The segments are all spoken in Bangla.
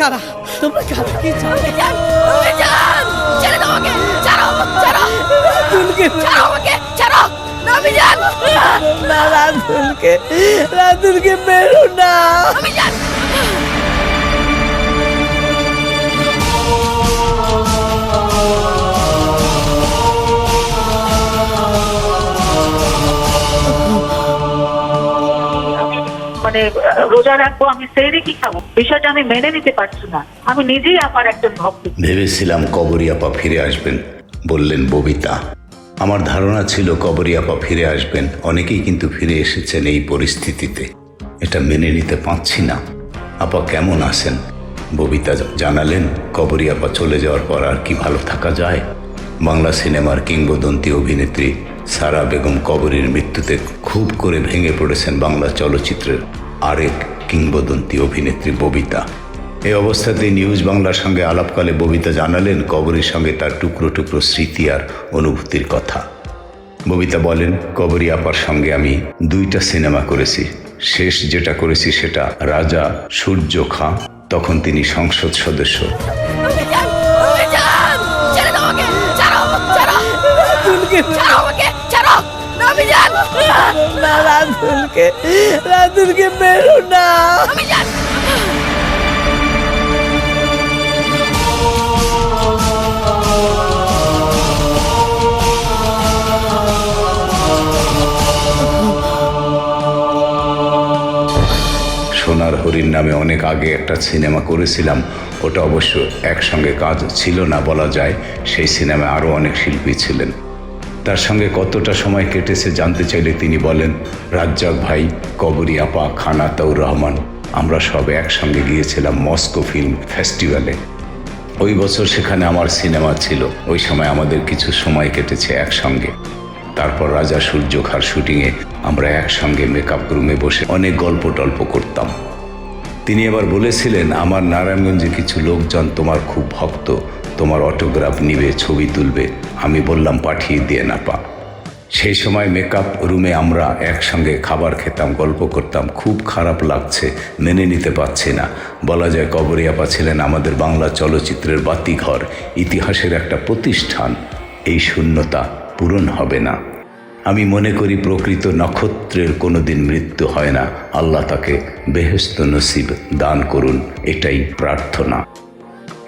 কারা? তোমরা কারা? কি ছেড়ে দাও আমাকে ছাড়ো ছাড়ো ছাড়ো আমাকে ছাড়ো না মিজান না রাতুলকে রাতুলকে মেরো না। আমি মানে রোজা রাখব, আমি সেরে কি খাব? বিষয়টা আমি মেনে নিতে পারছি না। আমি নিজেই আমার একজন ভক্ত। ভেবেছিলাম কবরিয়াপা ফিরে আসবেন, বললেন ববিতা। আমার ধারণা ছিল কবরিয়াপা ফিরে আসবেন। অনেকেই কিন্তু ফিরে এসেছেন এই পরিস্থিতিতে। এটা মেনে নিতে পারছি না। আপা কেমন আছেন? ববিতা জানালেন কবরিয়াপা চলে যাওয়ার পর আর কি ভালো থাকা যায়? বাংলা সিনেমার কিংবদন্তি অভিনেত্রী সারা বেগম কবরের মৃত্যুতে খুব করে ভেঙে পড়েছেন বাংলা চলচ্চিত্রের আরেক কিংবদন্তি অভিনেত্রী ববিতা। এই অবস্থাতে নিউজ বাংলার সঙ্গে আলাপকালে ববিতা জানালেন কবরীর সঙ্গে তার টুকরো টুকরো স্মৃতি আর অনুভূতির কথা। ববিতা বলেন, কবরী আপার সঙ্গে আমি দুইটা সিনেমা করেছি। শেষ যেটা করেছি সেটা রাজা সূর্য খাঁ, তখন তিনি সংসদ সদস্য। রাতুলকে রাতুলকে মেরো না। সোনার হরিণ নামে অনেক আগে একটা সিনেমা করেছিলাম। ওটা অবশ্য একসঙ্গে কাজ ছিল না বলা যায়। সেই সিনেমায় আরও অনেক শিল্পী ছিলেন। তার সঙ্গে কতটা সময় কেটেছে জানতে চাইলে তিনি বলেন, রাজ্জাক ভাই, কবরী আপা, খান আতাউর রহমান, আমরা সব একসঙ্গে গিয়েছিলাম মস্কো ফিল্ম ফেস্টিভ্যালে। ওই বছর সেখানে আমার সিনেমা ছিল, ওই সময় আমাদের কিছু সময় কেটেছে একসঙ্গে। তারপর রাজা সূর্যখার শুটিংয়ে আমরা একসঙ্গে মেকআপ রুমে বসে অনেক গল্প টল্প করতাম। তিনি এবার বলেছিলেন, আমার নারায়ণগঞ্জে কিছু লোকজন তোমার খুব ভক্ত তোমার অটোগ্রাফ নিবে, ছবি তুলবে, আমি বললাম পাঠিয়ে দিয়ে না পা। সেই সময় মেকআপ রুমে আমরা একসঙ্গে খাবার খেতাম, গল্প করতাম, খুব খারাপ লাগছে, মেনে নিতে পারছি না। বলা যায় কবরিয়াপা ছিলেন আমাদের বাংলা চলচ্চিত্রের বাতিঘর, ইতিহাসের একটা প্রতিষ্ঠান। এই শূন্যতা পূরণ হবে না। আমি মনে করি প্রকৃত নক্ষত্রের কোনোদিন মৃত্যু হয় না। আল্লাহ তাকে বেহেস্ত নসিব দান করুন, এটাই প্রার্থনা।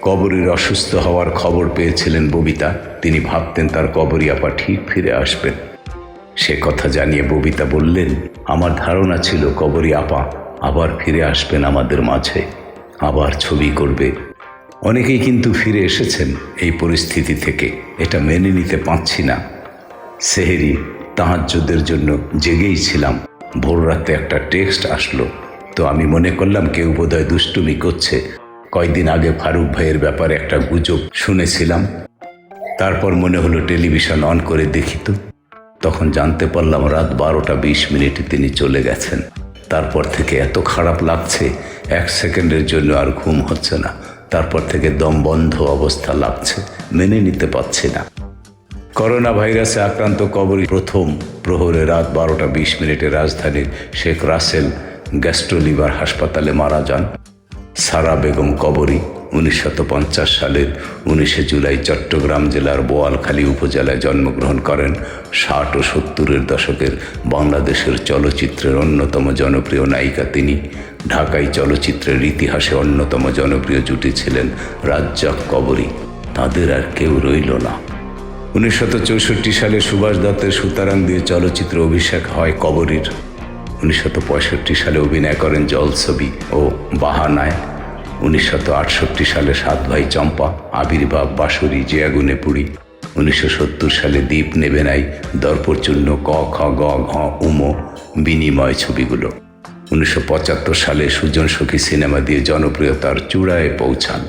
কবরীর অসুস্থ হওয়ার খবর পেয়েছিলেন ববিতা। তিনি ভাবতেন তার কবরী আপা ঠিক ফিরে আসবেন। সে কথা জানিয়ে ববিতা বললেন, আমার ধারণা ছিল কবরী আপা আবার ফিরে আসবেন আমাদের মাঝে, আবার ছবি করবে। অনেকেই কিন্তু ফিরে এসেছেন এই পরিস্থিতি থেকে। এটা মেনে নিতে পারছি না। সেহেরি তাহাজ্যদের জন্য জেগেই ছিলাম। ভোর রাতে একটা টেক্সট আসলো। তো আমি মনে করলাম কেউ বোধহয় দুষ্টুমি করছে। কয়দিন আগে ফারুক ভাইয়ের ব্যাপারে একটা গুজব শুনেছিলাম। তারপর মনে হলো টেলিভিশন অন করে দেখি তো। তখন জানতে পারলাম রাত বারোটা বিশ মিনিটে তিনি চলে গেছেন। তারপর থেকে এত খারাপ লাগছে, এক সেকেন্ডের জন্য আর ঘুম হচ্ছে না। তারপর থেকে দম বন্ধ অবস্থা লাগছে, মেনে নিতে পারছি না। করোনা ভাইরাসে আক্রান্ত কবরী প্রথম প্রহরে রাত বারোটা বিশ মিনিটে রাজধানীর শেখ রাসেল গ্যাস্ট্রোলিভার হাসপাতালে মারা যান। সারা বেগম কবরী পঞ্চাশ সালের উনিশে জুলাই চট্টগ্রাম জেলার বোয়ালখালী উপজেলায় জন্মগ্রহণ করেন। ষাট ও সত্তরের দশকের বাংলাদেশের চলচ্চিত্রের অন্যতম জনপ্রিয় নায়িকা তিনি। ঢাকাই চলচ্চিত্রের ইতিহাসে অন্যতম জনপ্রিয় জুটি ছিলেন রাজ্জাক কবরী। তাদের আর কেউ রইল না। চৌষট্টি সালে সুভাষ দত্তের সুতারাং দিয়ে চলচ্চিত্র অভিষেক হয় কবরীর। পঁয়ষট্টি সালে অভিনয় করেন জলছবি ও বাহানায়। আটষট্টি সালে সাত ভাই চম্পা, আবির্ভাব বাঁশরী যে আগুনে পুড়ি উনিশশো সালে দ্বীপ নেবে নাই দর্পচূর্ণ ক, খ, গ, ঘ, উম বিনিময় ছবিগুলো। উনিশশো পঁচাত্তর সালে সুজন সখী সিনেমা দিয়ে জনপ্রিয়তার চূড়ায় পৌঁছান।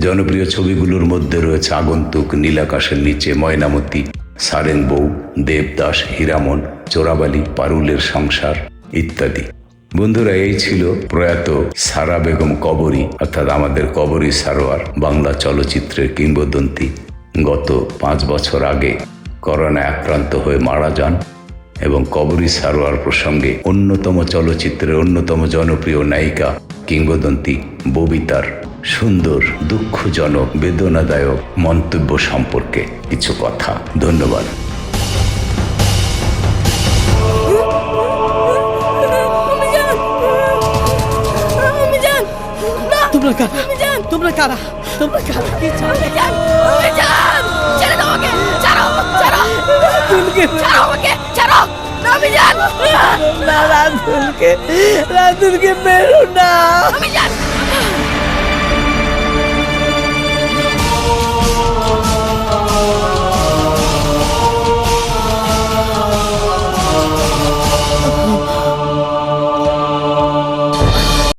জনপ্রিয় ছবিগুলোর মধ্যে রয়েছে আগন্তুক নীলাকাশের নিচে ময়নামতি, সারেন বউ, দেবদাস, হীরামন, চোরাবালি, পারুলের সংসার ইত্যাদি। বন্ধুরা, এই ছিল প্রয়াত সারা বেগম কবরী, অর্থাৎ আমাদের কবরী সারোয়ার বাংলা চলচ্চিত্রের কিংবদন্তি। গত পাঁচ বছর আগে করোনায় আক্রান্ত হয়ে মারা যান এবং কবরী সারোয়ার প্রসঙ্গে অন্যতম চলচ্চিত্রের অন্যতম জনপ্রিয় নায়িকা, কিংবদন্তি ববিতার সুন্দর, দুঃখজনক, বেদনাদায়ক মন্তব্য সম্পর্কে কিছু কথা। ধন্যবাদ। কারা তোমরা কারা কি ছেড়ে দাও আমাকে ছাড়ো ছাড়ো ছাড়ো আমাকে ছাড়ো না, অভিযান না রাতুলকে রাতুলকে মেরো না অভিযান